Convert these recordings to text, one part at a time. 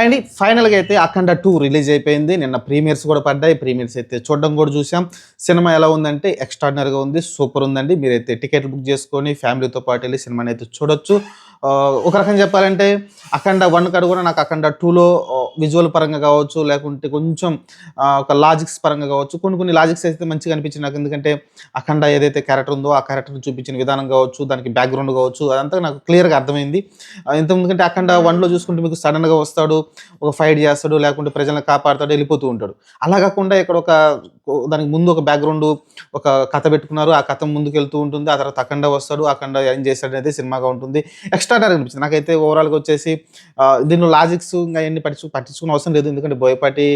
Finally ఫైనల్గా అయితే అఖండ two release అయిపోయింది. నిన్న ప్రీమియర్స్ కూడా పడ్డాయి. ప్రీమియర్స్ అయితే చూడడం కూడా చూసాం. సినిమా ఎలా ఉందంటే ఎక్స్ట్రాడినరీగా ఉంది. సూపర్ ఉందండి. మీరైతే టికెట్ బుక్ చేసుకొని ఫ్యామిలీతో పాటు వెళ్ళి సినిమాని అయితే చూడొచ్చు. ఒక రకంగా చెప్పాలంటే అఖండ వన్ కాడ కూడా నాకు అఖండ టూలో విజువల్ పరంగా కావచ్చు లేకుంటే కొంచెం ఒక లాజిక్స్ పరంగా కావచ్చు కొన్ని కొన్ని లాజిక్స్ అయితే మంచిగా అనిపించింది నాకు. ఎందుకంటే అఖండ ఏదైతే క్యారెక్టర్ ఉందో ఆ క్యారెక్టర్ని చూపించిన విధానం కావచ్చు దానికి బ్యాక్గ్రౌండ్ కావచ్చు అదంతా నాకు క్లియర్గా అర్థమైంది. ఇంత ఎందుకంటే అఖండ వన్లో చూసుకుంటే మీకు సడన్గా వస్తాడు ఒక ఫైట్ చేస్తాడు లేకుంటే ప్రజలను కాపాడుతాడు వెళ్ళిపోతూ ఉంటాడు. అలా కాకుండా ఇక్కడ ఒక దానికి ముందు ఒక బ్యాక్గ్రౌండ్ ఒక కథ పెట్టుకున్నారు. ఆ కథ ముందుకు వెళ్తూ ఉంటుంది. ఆ తర్వాత అఖండ వస్తాడు. అఖండ ఏం చేస్తాడు అనేది సినిమాగా ఉంటుంది. ఎక్స్ట్రాడనరీ అనిపించింది నాకైతే ఓవరాల్గా వచ్చేసి ఆ, దీనిలో లాజిక్స్ ఇంకా ఎన్ని పట్టించు పట్టించుకునే అవసరం లేదు. ఎందుకంటే బోయపాటి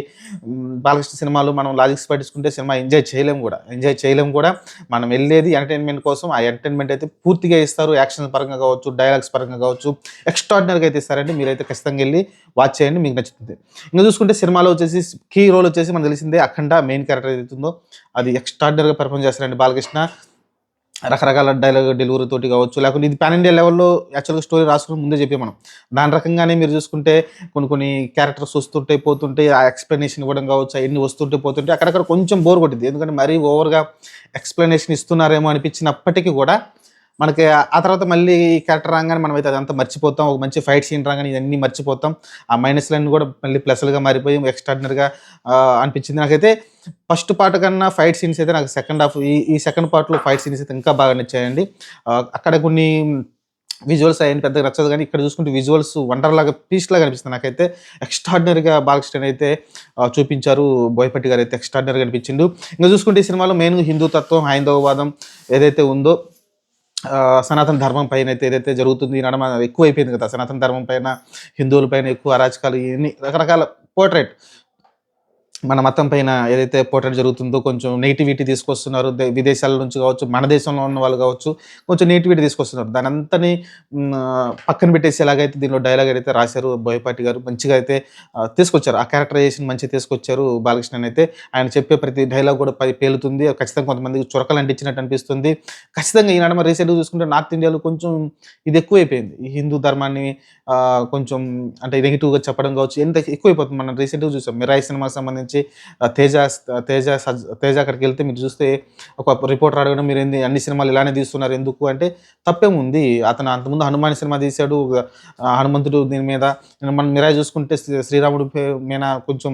బాలకృష్ణ సినిమాలు మనం లాజిక్స్ పట్టించుకుంటే సినిమా ఎంజాయ్ చేయలేము కూడా. ఎంజాయ్ చేయలేము కూడా. మనం వెళ్ళేది ఎంటర్టైన్మెంట్ కోసం. ఆ ఎంటర్టైన్మెంట్ అయితే పూర్తిగా ఇస్తారు. యాక్షన్ పరంగా కావచ్చు డైలాగ్స్ పరంగా కావచ్చు. ఎక్స్ట్రాడినరీగా అయితే ఇస్తారంటే మీరైతే ఖచ్చితంగా వెళ్ళి వాచ్ చేయండి. మీకు నచ్చుతుంది. ఇంకా చూసుకుంటే సినిమాలో వచ్చేసి కీ రోల్ వచ్చేసి మనకు తెలిసిందే అఖండ మెయిన్ క్యారెక్టర్ జరుగుతుందో అది ఎక్స్ట్రాడినరీగా పెర్ఫామ్ చేస్తారండి బాలకృష్ణ. రకరకాల డైలాగ్ డెలివరీ తోటి కావచ్చు లేకుంటే ఇది పాన్ ఇండియా లెవెల్లో యాక్చువల్గా స్టోరీ రాసుకుని ముందే చెప్పి మనం. దాని రకంగానే మీరు చూసుకుంటే కొన్ని కొన్ని క్యారెక్టర్స్ వస్తుంటే పోతుంటే ఆ ఎక్స్ప్లెనేషన్ ఇవ్వడం కావచ్చు అవన్నీ వస్తుంటే పోతుంటే అక్కడక్కడ కొంచెం బోర్ కొట్టింది ఎందుకంటే మరీ ఓవర్గా ఎక్స్ప్లెనేషన్ ఇస్తున్నారేమో అనిపించినప్పటికీ కూడా మనకి ఆ- తర్వాత మళ్ళీ క్యారెక్టర్ రాగానే మనం అయితే అదంతా మర్చిపోతాం. ఒక మంచి ఫైట్ సీన్ రాగానే ఇవన్నీ మర్చిపోతాం. ఆ మైనస్లన్నీ కూడా మళ్ళీ ప్లస్లుగా మారిపోయి ఎక్స్ట్రాడినరీగా అనిపించింది. నాకైతే ఫస్ట్ పార్ట్ కన్నా ఫైట్ సీన్స్ అయితే నాకు సెకండ్ హాఫ్ ఈ ఈ సెకండ్ పార్ట్లో ఫైట్ సీన్స్ అయితే ఇంకా బాగా నచ్చాయండి. అక్కడ కొన్ని విజువల్స్ అయ్యి పెద్దగా నచ్చదు కానీ ఇక్కడ చూసుకుంటే విజువల్స్ వండర్ లాగా పీస్ లాగా అనిపిస్తుంది నాకైతే. ఎక్స్ట్రాడినరీగా బాలకృష్ణ అయితే చూపించారు. బోయపట్టి గారు అయితే ఎక్స్ట్రాడినరీగా అనిపించిండు. ఇంకా చూసుకుంటే ఈ సినిమాలో మెయిన్ హిందూ తత్వం హైందవవాదం ఏదైతే ఉందో సనాతన ధర్మం పైన అయితే ఏదైతే జరుగుతుంది ఈ నడమ ఎక్కువ అయిపోయింది కదా సనాతన ధర్మం పైన హిందువుల పైన ఎక్కువ అరాచకాలు ఇవన్నీ రకరకాల పోర్ట్రేట్ మన మతం పైన ఏదైతే పోర్ట్రేట్ జరుగుతుందో కొంచెం నెగిటివిటీ తీసుకొస్తున్నారు విదేశాల నుంచి కావచ్చు మన దేశంలో ఉన్న వాళ్ళు కావచ్చు కొంచెం నెగిటివిటీ తీసుకొస్తున్నారు. దాని అంతని పక్కన పెట్టేసి ఎలాగైతే దీనిలో డైలాగ్ అయితే రాశారు బోయపాటి గారు మంచిగా అయితే తీసుకొచ్చారు. ఆ క్యారెక్టరైజేషన్ మంచిగా తీసుకొచ్చారు బాలకృష్ణన్ అయితే ఆయన చెప్పే ప్రతి డైలాగ్ కూడా పై పేలుతుంది. ఖచ్చితంగా కొంతమందికి చురకలు అంటించినట్టు అనిపిస్తుంది. ఖచ్చితంగా ఈ నడమ రీసెంట్గా చూసుకుంటే నార్త్ ఇండియాలో కొంచెం ఇది ఎక్కువైపోయింది. ఈ హిందూ ధర్మాన్ని కొంచెం అంటే నెగిటివ్గా చెప్పడం కావచ్చు ఎంత ఎక్కువైపోతుంది. మనం రీసెంట్గా చూసాం. మిరాయి సినిమాకి సంబంధించి ఆ, తేజ తేజ సజ్- తేజ అక్కడికి వెళ్తే మీరు చూస్తే ఒక రిపోర్టర్ అడగడం మీరు ఏంది అన్ని సినిమాలు ఇలానే తీస్తున్నారు ఎందుకు అంటే తప్పేముంది అతను అంతకుముందు హనుమాన్ సినిమా తీశాడు హనుమంతుడు దీని మీద. మనం మిరాయి చూసుకుంటే శ్రీ- శ్రీరాముడి పే- మీద కొంచెం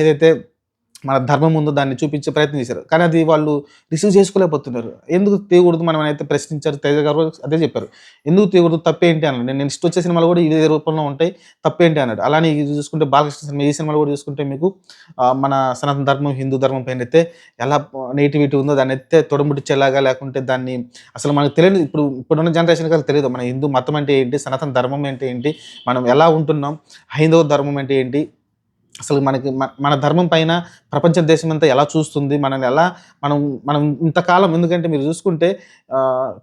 ఏదైతే మన ధర్మం ఉందో దాన్ని చూపించే ప్రయత్నం చేశారు. కానీ అది వాళ్ళు రిసీవ్ చేసుకోలేకపోతున్నారు. ఎందుకు తీయకూడదు మనం అయితే ప్రశ్నించారు? తేజ గారు అదే చెప్పారు. ఎందుకు తీయకూడదు తప్పేంటి అన్నాడు? నేను నెక్స్ట్ వచ్చే సినిమాలు కూడా ఇదే రూపంలో ఉంటాయి తప్పేంటి అన్నాడు. అలానే ఇది చూసుకుంటే బాలకృష్ణ సినిమా ఈ సినిమాలు కూడా చూసుకుంటే మీకు మన సనాతన ధర్మం హిందూ ధర్మం పైన అయితే ఎలా నెగిటివిటీ ఉందో దాన్ని అయితే తొడముడిచ్చేలాగా లేకుంటే దాన్ని అసలు మనకు తెలియదు ఇప్పుడు ఇప్పుడున్న జనరేషన్ కాదు తెలియదు. మన హిందూ మతం అంటే ఏంటి? సనాతన ధర్మం అంటే ఏంటి? మనం ఎలా ఉంటున్నాం? హైందవ ధర్మం అంటే ఏంటి? అసలు మనకి మన ధర్మం పైన ప్రపంచ దేశం అంతా ఎలా చూస్తుంది మనల్ని ఎలా మనం మనం ఇంతకాలం ఎందుకంటే మీరు చూసుకుంటే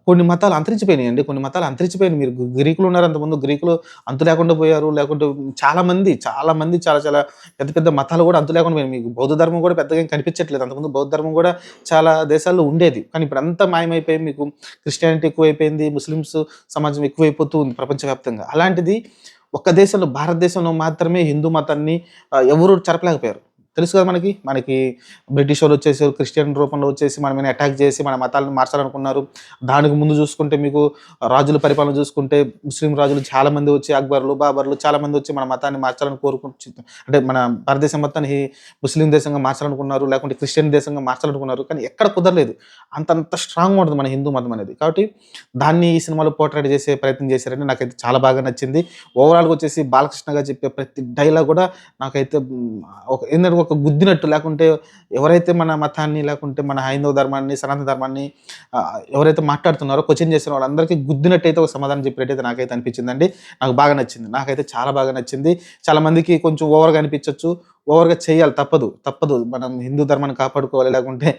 కొన్ని మతాలు అంతరించిపోయినాయండి. కొన్ని మతాలు అంతరించిపోయినాయి. మీరు గ్రీకులు ఉన్నారు అంతకుముందు. గ్రీకులు అంతు లేకుండా పోయారు. లేకుంటే చాలామంది చాలామంది చాలా చాలా పెద్ద పెద్ద మతాలు కూడా అంతు లేకుండా పోయినాయి. మీకు బౌద్ధ ధర్మం కూడా పెద్దగా కనిపించట్లేదు. అంతకుముందు బౌద్ధ ధర్మం కూడా చాలా దేశాల్లో ఉండేది. కానీ ఇప్పుడు అంతా మాయమైపోయి మీకు క్రిస్టియానిటీ ఎక్కువైపోయింది. ముస్లిమ్స్ సమాజం ఎక్కువైపోతూ ఉంది ప్రపంచవ్యాప్తంగా. అలాంటిది ఒక్క దేశంలో భారతదేశంలో మాత్రమే హిందూ మతాన్ని ఎవరు చెరపలేకపోయారు. తెలుసు కదా మనకి? మనకి బ్రిటిష్ వాళ్ళు వచ్చేసి క్రిస్టియన్ రూపంలో వచ్చేసి మన మీద అటాక్ చేసి మన మతాలను మార్చాలనుకున్నారు. దానికి ముందు చూసుకుంటే మీకు రాజుల పరిపాలన చూసుకుంటే ముస్లిం రాజులు చాలామంది వచ్చి అక్బర్లు బాబర్లు చాలామంది వచ్చి మన మతాన్ని మార్చాలని కోరుకుంటు అంటే మన భారతదేశం మొత్తాన్ని ముస్లిం దేశంగా మార్చాలనుకున్నారు లేకుంటే క్రిస్టియన్ దేశంగా మార్చాలనుకున్నారు. కానీ ఎక్కడ కుదరలేదు. అంత అంత స్ట్రాంగ్ ఉంటుంది మన హిందూ మతం అనేది. కాబట్టి దాన్ని ఈ సినిమాలో పోర్ట్రేట్ చేసే ప్రయత్నం చేశారని నాకైతే చాలా బాగా నచ్చింది. ఓవరాల్గా వచ్చేసి బాలకృష్ణగా చెప్పే ప్రతి డైలాగ్ కూడా నాకైతే ఒక ఏంటంటే ఒక గుద్దినట్టు లేకుంటే ఎవరైతే మన మతాన్ని లేకుంటే మన హైందవ ధర్మాన్ని సనాతన ధర్మాన్ని ఎవరైతే మాట్లాడుతున్నారో క్వశ్చన్ చేసిన వాళ్ళందరికీ గుద్దినట్టు అయితే ఒక సమాధానం చెప్పినట్టయితే నాకైతే అనిపించిందండి. నాకు బాగా నచ్చింది. నాకైతే చాలా బాగా నచ్చింది. చాలా మందికి కొంచెం ఓవర్గా అనిపించవచ్చు ఓవర్గా చేయాలి తప్పదు. తప్పదు. మనం హిందూ ధర్మాన్ని కాపాడుకోవాలి లేకుంటే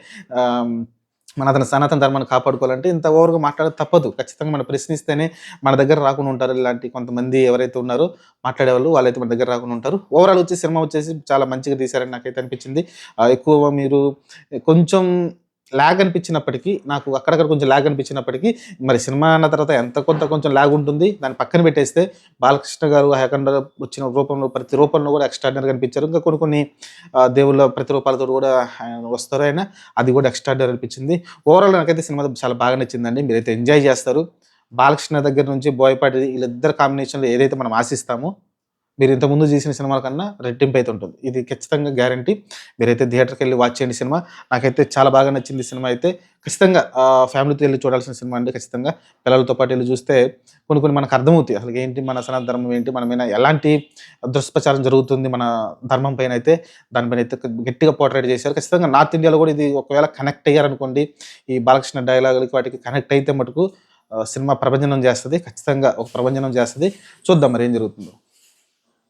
మన అతని సనాతన ధర్మాన్ని కాపాడుకోవాలంటే ఇంత ఓవర్గా మాట్లాడదు తప్పదు. ఖచ్చితంగా మనం ప్రశ్నిస్తేనే మన దగ్గర రాకుండా ఉంటారు. ఇలాంటి కొంతమంది ఎవరైతే ఉన్నారో మాట్లాడేవాళ్ళు వాళ్ళైతే మన దగ్గర రాకుండా ఉంటారు. ఓవరాల్ వచ్చి సినిమా వచ్చేసి చాలా మంచిగా తీశారని నాకైతే అనిపించింది. ఎక్కువ మీరు కొంచెం ల్యాగ్ అనిపించినప్పటికీ నాకు అక్కడక్కడ కొంచెం ల్యాగ్ అనిపించినప్పటికీ మరి సినిమా అన్న తర్వాత ఎంత కొంత కొంచెం ల్యాగ్ ఉంటుంది దాన్ని పక్కన పెట్టేస్తే బాలకృష్ణ గారు హేకండ వచ్చిన రూపంలో ప్రతి రూపంలో కూడా ఎక్స్ట్రాడినరీ కనిపించారు ఇంకా కొన్ని కొన్ని దేవుళ్ళ ప్రతిరూపాలతో కూడా ఆయన వస్తారు ఆయన అది కూడా ఎక్స్ట్రాడినరీ అనిపించింది. ఓవరాల్ నాకైతే సినిమా చాలా బాగా నచ్చిందండి. మీరైతే ఎంజాయ్ చేస్తారు. బాలకృష్ణ దగ్గర నుంచి బోయపాటి వీళ్ళిద్దరు కాంబినేషన్లో ఏదైతే మనం ఆశిస్తామో మీరు ఇంతకుముందు చేసిన సినిమాల కన్నా రెట్టింపు అయితే ఉంటుంది. ఇది ఖచ్చితంగా గ్యారంటీ మీరైతే థియేటర్కి వెళ్ళి వాచ్ చేయండి సినిమా. నాకైతే చాలా బాగా నచ్చింది సినిమా అయితే ఖచ్చితంగా ఫ్యామిలీతో వెళ్ళి చూడాల్సిన సినిమా అంటే ఖచ్చితంగా. పిల్లలతో పాటు వెళ్ళి చూస్తే కొన్ని కొన్ని మనకు అర్థమవుతాయి. అసలు ఏంటి మన సనాతన ధర్మం ఏంటి మన మీద ఎలాంటి దుష్ప్రచారం జరుగుతుంది మన ధర్మం పైన అయితే దానిపైన అయితే గట్టిగా పోర్ట్రేట్ చేశారు. ఖచ్చితంగా నార్త్ ఇండియాలో కూడా ఇది ఒకవేళ కనెక్ట్ అయ్యారనుకోండి ఈ బాలకృష్ణ డైలాగులకి వాటికి కనెక్ట్ అయితే మటుకు సినిమా ప్రభంజనం చేస్తుంది. ఖచ్చితంగా ఒక ప్రభంజనం చేస్తుంది. చూద్దాం మరి ఏం జరుగుతుందో.